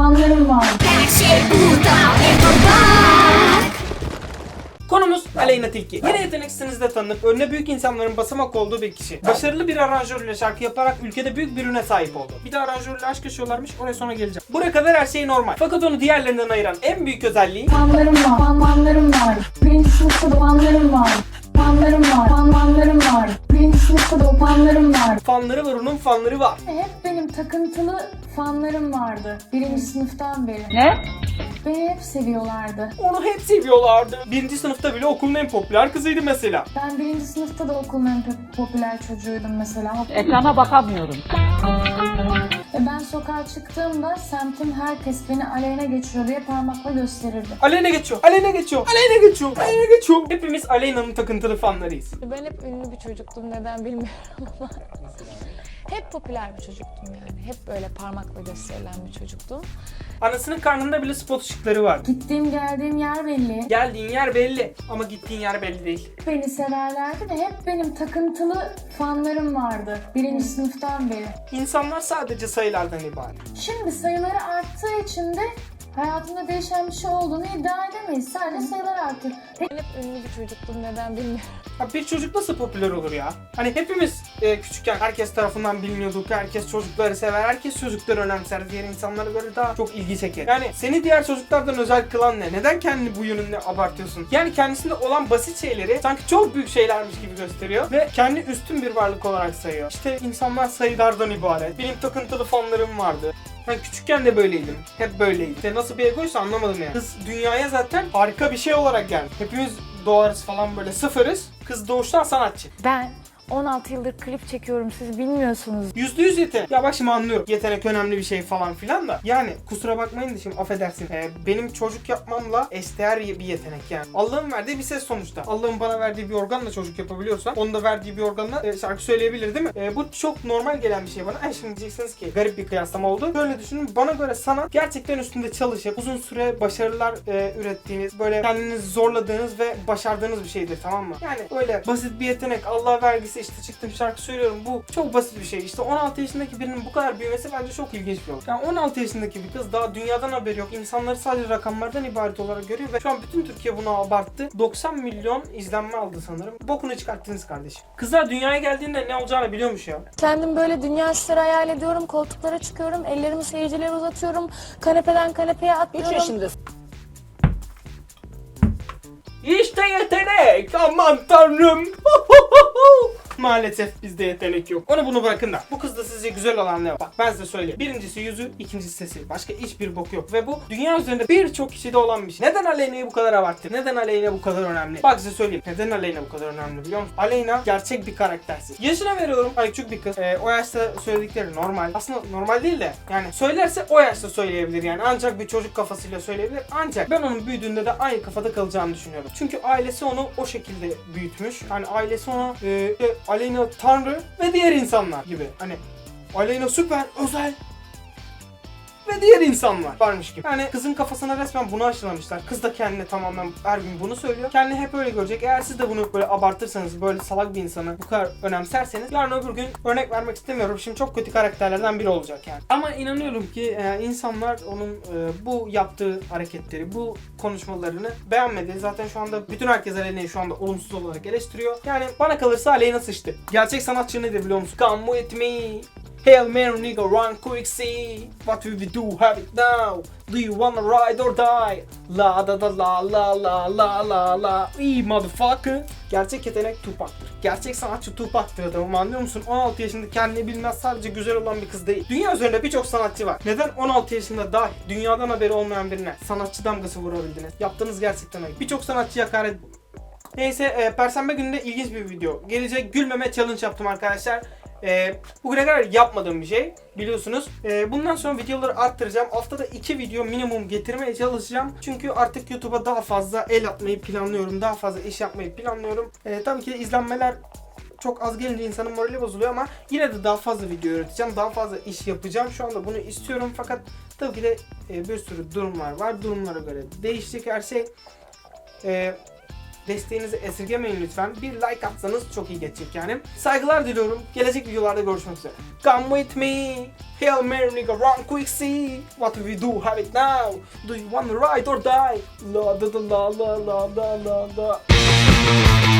fanlarım var. Her şey burada bak. Konumuz Aleyna Tilki. Yine yeteneksizliğinizde tanınıp önüne büyük insanların basamak olduğu bir kişi. Başarılı bir aranjörle şarkı yaparak ülkede büyük bir ürüne sahip oldu. Bir de aranjörle aşk yaşıyorlarmış oraya sonra geleceğim. Buraya kadar her şey normal. Fakat onu diğerlerinden ayıran en büyük özelliği Fanlarım var. Fan, fanlarım var. Birinci sınıfta fanlarım var. Fanlarım var. Fan, fanlarım var. Birinci sınıfta da fanlarım var. fanları var onun fanları var. Hep benim takıntılı fanlarım vardı. Birinci sınıftan beri. Ne? Beni hep seviyorlardı. Onu hep seviyorlardı. Birinci sınıfta bile okulun en popüler kızıydı mesela. Ben birinci sınıfta da okulun en pop- popüler çocuğuydum mesela. Ekrana bakamıyorum. Ve ben sokağa çıktığımda semtin herkes beni aleyhine geçiyor diye parmakla gösterirdi. Aleyna geçiyor. Aleyna geçiyor. Aleyna geçiyor. Aleyna geçiyor. Hepimiz Aleyna'nın takıntılı fanlarıyız. Ben hep ünlü bir çocuktum neden bilmiyorum ama hep popüler bir çocuktum yani. Hep böyle parmakla gösterilen bir çocuktum. Anasının karnında bile spot ışıkları vardı. Gittiğim geldiğim yer belli. Geldiğin yer belli ama gittiğin yer belli değil. Beni severlerdi ve hep benim takıntılı fanlarım vardı. Birinci sınıftan beri. İnsanlar sadece sayılardan ibaret. Şimdi sayıları arttığı için de hayatımda değişen bir şey olduğunu iddia edemeyiz. Sadece sayılar arttı. Ben hep ünlü bir çocuktum neden bilmiyorum. Ha bir çocuk nasıl popüler olur ya? Hani hepimiz e, küçükken herkes tarafından biliniyorduk. Herkes çocukları sever. Herkes çocukları önemser. Diğer insanlara göre daha çok ilgi çeker. Yani seni diğer çocuklardan özel kılan ne? Neden kendini bu yönünde abartıyorsun? Yani kendisinde olan basit şeyleri sanki çok büyük şeylermiş gibi gösteriyor. Ve kendi üstün bir varlık olarak sayıyor. İşte insanlar sayılardan ibaret. Benim takıntılı fanlarım vardı. Ben küçükken de böyleydim. Hep böyleydim. İşte nasıl bir egoysa anlamadım yani. Kız dünyaya zaten harika bir şey olarak geldi. Hepimiz doğarız falan böyle sıfırız. Kız doğuştan sanatçı. Ben 16 yıldır klip çekiyorum siz bilmiyorsunuz. Yüzde yüz yetenek. Ya bak şimdi anlıyorum. Yetenek önemli bir şey falan filan da. Yani kusura bakmayın da şimdi affedersin. Ee, benim çocuk yapmamla eşdeğer bir yetenek yani. Allah'ın verdiği bir ses sonuçta. Allah'ın bana verdiği bir organla çocuk yapabiliyorsam onun da verdiği bir organla e, şarkı söyleyebilir değil mi? E, bu çok normal gelen bir şey bana. Ay şimdi diyeceksiniz ki garip bir kıyaslama oldu. Böyle düşünün. Bana göre sanat gerçekten üstünde çalışıp uzun süre başarılar e, ürettiğiniz, böyle kendinizi zorladığınız ve başardığınız bir şeydir tamam mı? Yani öyle basit bir yetenek. Allah vergisi işte çıktım şarkı söylüyorum. Bu çok basit bir şey. İşte 16 yaşındaki birinin bu kadar büyümesi bence çok ilginç bir olay. Yani 16 yaşındaki bir kız daha dünyadan haberi yok. İnsanları sadece rakamlardan ibaret olarak görüyor ve şu an bütün Türkiye bunu abarttı. 90 milyon izlenme aldı sanırım. Bokunu çıkarttınız kardeşim. Kızlar dünyaya geldiğinde ne olacağını biliyormuş ya. Kendim böyle dünya işleri hayal ediyorum. Koltuklara çıkıyorum. Ellerimi seyircilere uzatıyorum. Kanepeden kanepeye atlıyorum. İşte yetenek. Aman tanrım. Maalesef bizde yetenek yok. Onu bunu bırakın da. Bu kızda sizce güzel olan ne var? Bak ben size söyleyeyim. Birincisi yüzü, ikincisi sesi. Başka hiçbir bok yok. Ve bu dünya üzerinde birçok kişide olan bir şey. Neden Aleyna'yı bu kadar abarttı? Neden Aleyna bu kadar önemli? Bak size söyleyeyim. Neden Aleyna bu kadar önemli biliyor musun? Aleyna gerçek bir karaktersiz. Yaşına veriyorum. Hani küçük bir kız. Ee, o yaşta söyledikleri normal. Aslında normal değil de. Yani söylerse o yaşta söyleyebilir yani. Ancak bir çocuk kafasıyla söyleyebilir. Ancak ben onun büyüdüğünde de aynı kafada kalacağını düşünüyorum. Çünkü ailesi onu o şekilde büyütmüş. Hani ailesi ona e, Aleyna Tanrı ve diğer insanlar gibi. Hani Aleyna süper, özel ve diğer insanlar varmış gibi. Yani kızın kafasına resmen bunu aşılamışlar. Kız da kendine tamamen her gün bunu söylüyor. Kendini hep öyle görecek. Eğer siz de bunu böyle abartırsanız, böyle salak bir insanı bu kadar önemserseniz yarın öbür gün örnek vermek istemiyorum. Şimdi çok kötü karakterlerden biri olacak yani. Ama inanıyorum ki e, insanlar onun e, bu yaptığı hareketleri, bu konuşmalarını beğenmedi. Zaten şu anda bütün herkes Aleyna'yı şu anda olumsuz olarak eleştiriyor. Yani bana kalırsa Aleyna sıçtı. Gerçek sanatçı nedir biliyor musun? With me. Hail Mary nigga run quick see What will we do have it now Do you wanna ride or die La da da la la la la la la İyi motherfucker Gerçek yetenek Tupac'tır. Gerçek sanatçı Tupac'tır adamım anlıyor musun? 16 yaşında kendini bilmez sadece güzel olan bir kız değil. Dünya üzerinde birçok sanatçı var. Neden 16 yaşında dahi dünyadan haberi olmayan birine sanatçı damgası vurabildiniz? Yaptığınız gerçekten ayıp. Birçok sanatçıya hakaret Neyse e, Perşembe gününde ilginç bir video. Gelecek gülmeme challenge yaptım arkadaşlar. E, bugüne kadar yapmadığım bir şey biliyorsunuz. E, bundan sonra videoları arttıracağım. Haftada 2 video minimum getirmeye çalışacağım. Çünkü artık YouTube'a daha fazla el atmayı planlıyorum. Daha fazla iş yapmayı planlıyorum. E, tabii ki izlenmeler çok az gelince insanın morali bozuluyor ama yine de daha fazla video üreteceğim. Daha fazla iş yapacağım. Şu anda bunu istiyorum fakat tabii ki de e, bir sürü durumlar var. Durumlara göre değişecek her şey. E, Desteğinizi esirgemeyin lütfen. Bir like atsanız çok iyi geçecek yani. Saygılar diliyorum. Gelecek videolarda görüşmek üzere. Come with me. Hail Mary nigga run quick see What we do have it now Do you wanna ride or die La da da la la la la la la